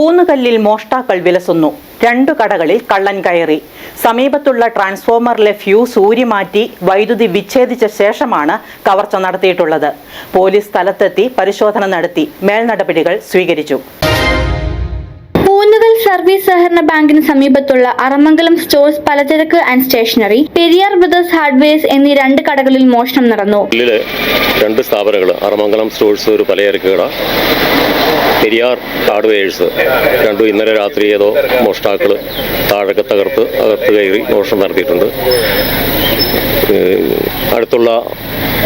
ഊന്നുകല്ലിൽ മോഷ്ടാക്കൾ വിലസുന്നു. രണ്ടു കടകളിൽ കള്ളൻ കയറി. സമീപത്തുള്ള ട്രാൻസ്ഫോമറിലെ ഫ്യൂസ് ഊരിമാറ്റി വൈദ്യുതി വിച്ഛേദിച്ച ശേഷമാണ് കവർച്ച നടത്തിയിട്ടുള്ളത്. പോലീസ് സ്ഥലത്തെത്തി പരിശോധന നടത്തി. മേൽനടപടികൾ സ്വീകരിച്ചു. സർവീസ് സഹകരണ ബാങ്കിന് സമീപത്തുള്ള അറമംഗലം സ്റ്റോഴ്സ് പലചരക്ക് and stationery Periyar brothers hardwares എന്നീ രണ്ട് കടകളിൽ മോഷണം നടന്നു. രണ്ട് സ്ഥാപനങ്ങൾ അറമംഗലം സ്റ്റോഴ്സ് ഒരു പലചരക്ക് കട പെരിയാർ ഹാർഡ്വെയേഴ്സ് രണ്ടും ഇന്നലെ രാത്രി ഏതോ മോഷ്ടാക്കൾ താഴൊക്കെ തകർത്ത് അകത്ത് കയറി മോഷണം നടത്തിയിട്ടുണ്ട്. അടുത്തുള്ള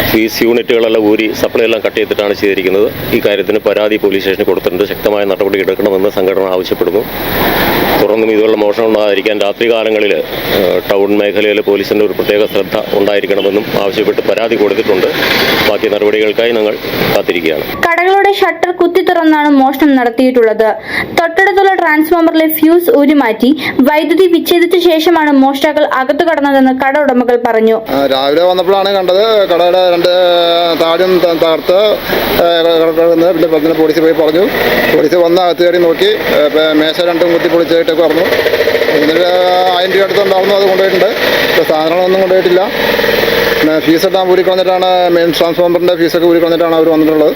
ഫീസ് യൂണിറ്റുകളെല്ലാം ഊരി സപ്ലൈ എല്ലാം കട്ട് ചെയ്തിട്ടാണ് ചെയ്തിരിക്കുന്നത്. ഈ കാര്യത്തിന് പരാതി പോലീസ് സ്റ്റേഷനിൽ കൊടുത്തിട്ടുണ്ട്. ശക്തമായ നടപടി എടുക്കണമെന്ന് സംഘടന ആവശ്യപ്പെടുന്നു. തുടർന്നും ഇതുപോലുള്ള മോഷണം ഉണ്ടാകാതിരിക്കാൻ രാത്രി കാലങ്ങളിൽ ടൗൺ മേഖലയിൽ പോലീസിന്റെ ഒരു പ്രത്യേക ശ്രദ്ധ ഉണ്ടായിരിക്കണമെന്നും ആവശ്യപ്പെട്ട് പരാതി കൊടുത്തിട്ടുണ്ട്. ബാക്കി നടപടികൾക്കായി ഞങ്ങൾ കാത്തിരിക്കുകയാണ്. കടകളുടെ ഷട്ടർ കുത്തി തുറന്നാണ് മോഷണം നടത്തിയിട്ടുള്ളത്. തൊട്ടടുത്തുള്ള ട്രാൻസ്ഫോമറിലെ ഫ്യൂസ് ഊരിമാറ്റി വൈദ്യുതി വിച്ഛേദിച്ച ശേഷമാണ് മോഷ്ടാക്കൾ അകത്തു കടന്നതെന്ന് കട ഉടമകൾ പറഞ്ഞു. രാവിലെ വന്നപ്പോഴാണ് കണ്ടത് കടയുടെ രണ്ട് താഴും ത- തകർത്ത് പിന്നെ പോലീസ് പോയി പറഞ്ഞു. പോലീസ് വന്ന് അകത്ത് കയറി നോക്കി മേശ രണ്ടും കുത്തി പൊളിച്ചതായിട്ടൊക്കെ പറഞ്ഞു എന്നിട്ട് ആയിരം രൂപ അടുത്തുണ്ടായിരുന്നു അത് കൊണ്ടുപോയിട്ടുണ്ട്. ഇപ്പോൾ സാധനങ്ങളൊന്നും കൊണ്ടുപോയിട്ടില്ല. പിന്നെ ഫീസെല്ലാം ഊരി കളഞ്ഞിട്ടാണ് മെയിൻ ട്രാൻസ്ഫോമറിന്റെ ഫീസൊക്കെ ഊരി കളഞ്ഞിട്ടാണ് അവർ വന്നിട്ടുള്ളത്.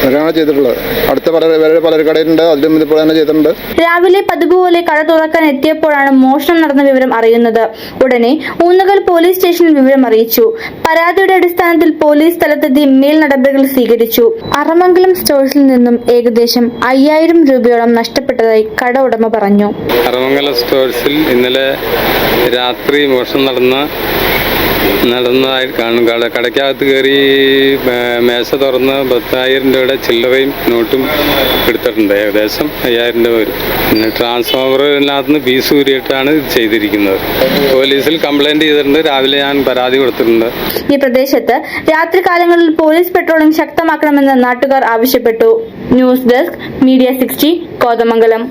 അങ്ങനെയാണ് ചെയ്തിട്ടുള്ളത്. അടുത്ത പല വേറെ പലര് കടയിലുണ്ട്. അതിലും ഇതുപോലെ തന്നെ ചെയ്തിട്ടുണ്ട്. രാവിലെ പതിവ് പോലെ കട തുറക്കാൻ എത്തിയപ്പോഴാണ് മോഷണം നടന്ന വിവരം അറിയുന്നത്. ഉടനെ ഊന്നുകൽ പോലീസ് സ്റ്റേഷനിൽ വിവരം അറിയിച്ചു. പരാതിയുടെ അടിസ്ഥാനത്തിൽ പോലീസ് സ്ഥലത്തെത്തി മേൽ നടപടികൾ സ്വീകരിച്ചു. അറമംഗലം സ്റ്റോഴ്സിൽ നിന്നും ഏകദേശം അയ്യായിരം രൂപയോളം നഷ്ടപ്പെട്ടതായി കട ഉടമ പറഞ്ഞു. അറമംഗലം സ്റ്റോഴ്സിൽ ഇന്നലെ രാത്രി മോഷണം നടന്ന നടന്നതായി കാണും. കട കടയ്ക്കകത്ത് കയറി മേശ തുറന്ന് പത്തായിരം രൂപയുടെ ചില്ലറയും നോട്ടും എടുത്തിട്ടുണ്ട്. ഏകദേശം അയ്യായിരം രൂപ വരും. പിന്നെ ട്രാൻസ്ഫോമറിനകത്ത് ഫീസ് ഊരിയിട്ടാണ് ചെയ്തിരിക്കുന്നത്. പോലീസിൽ കംപ്ലൈന്റ് ചെയ്തിട്ടുണ്ട്. രാവിലെ ഞാൻ പരാതി കൊടുത്തിട്ടുണ്ട്. ഈ പ്രദേശത്ത് രാത്രികാലങ്ങളിൽ പോലീസ് പെട്രോളിംഗ് ശക്തമാക്കണമെന്ന് നാട്ടുകാർ ആവശ്യപ്പെട്ടു. News desk media sixty Kothamangalam.